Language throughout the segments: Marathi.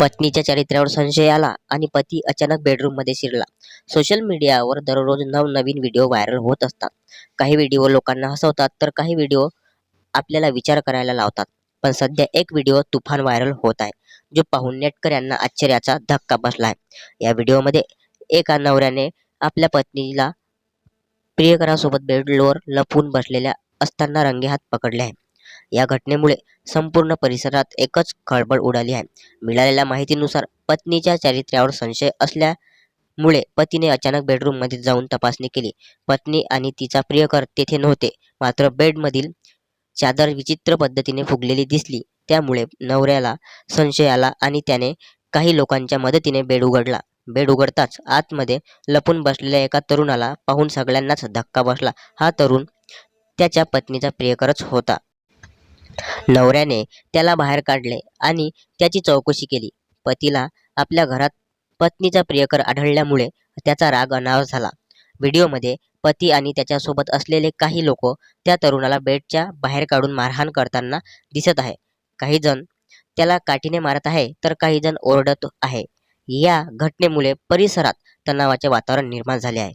पत्नीच्या चारित्र्यावर संशय आला आणि पती अचानक बेडरूममध्ये शिरला. सोशल मीडियावर दररोज नवनवीन व्हिडिओ व्हायरल होत असतात. काही व्हिडिओ लोकांना हसवतात तर काही व्हिडिओ आपल्याला विचार करायला लावतात. पण सध्या एक व्हिडिओ तुफान व्हायरल होत आहे जो पाहून नेटकऱ्यांना आश्चर्याचा धक्का बसला आहे या व्हिडिओमध्ये एका नवऱ्याने आपल्या पत्नीला प्रियकरासोबत बेडवर लपून बसलेल्या असताना रंगेहात पकडले आहे. या घटनेमुळे संपूर्ण परिसरात एकच खळबळ उडाली आहे. मिळालेल्या माहितीनुसार पत्नीच्या चारित्र्यावर संशय असल्यामुळे पतीने अचानक बेडरूममध्ये जाऊन तपासणी केली. पत्नी आणि तिचा प्रियकर तेथे नव्हते मात्र बेडमधील चादर विचित्र पद्धतीने फुगलेली दिसली. त्यामुळे नवऱ्याला संशय आला आणि त्याने काही लोकांच्या मदतीने बेड उघडला. बेड उघडताच आतमध्ये लपून बसलेल्या एका तरुणाला पाहून सगळ्यांनाच धक्का बसला. हा तरुण त्याच्या पत्नीचा प्रियकरच होता. नवऱ्याने त्याला बाहेर काढले आणि त्याची चौकशी केली. पतीला आपल्या घरात पत्नीचा प्रियकर आढळल्यामुळे त्याचा राग अनावर झाला. व्हिडिओमध्ये पती आणि त्याच्यासोबत असलेले काही लोक त्या तरुणाला बेडच्या बाहेर काढून मारहाण करताना दिसत आहे. काही जण त्याला काठीने मारत आहे तर काही जण ओरडत आहे. या घटनेमुळे परिसरात तणावाचे वातावरण निर्माण झाले आहे.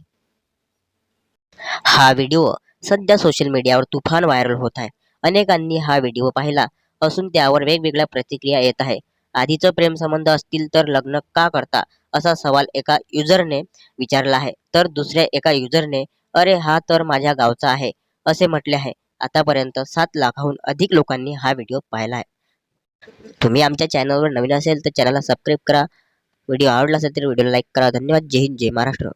हा व्हिडिओ सध्या सोशल मीडियावर तुफान व्हायरल होत आहे. अनेकांनी हा व्हिडिओ पाहिला. असून त्यावर वेगवेगळ्या प्रतिक्रिया येत आहे. आधीचं प्रेमसंबंध असतील तर लग्न का करता? असा सवाल एका युजरने विचारला आहे. तर दुसऱ्या एका युजरने अरे हा तर माझ्या गावचा आहे असे म्हटले आहे. आतापर्यंत सात लाखाहून अधिक लोकांनी हा व्हिडिओ पाहिला आहे. तुम्ही आमच्या चॅनलवर नवीन असेल तर चॅनलला सबस्क्राईब करा. व्हिडिओ आवडला असेल तर व्हिडिओला लाईक करा. धन्यवाद. जय हिंद. जय महाराष्ट्र.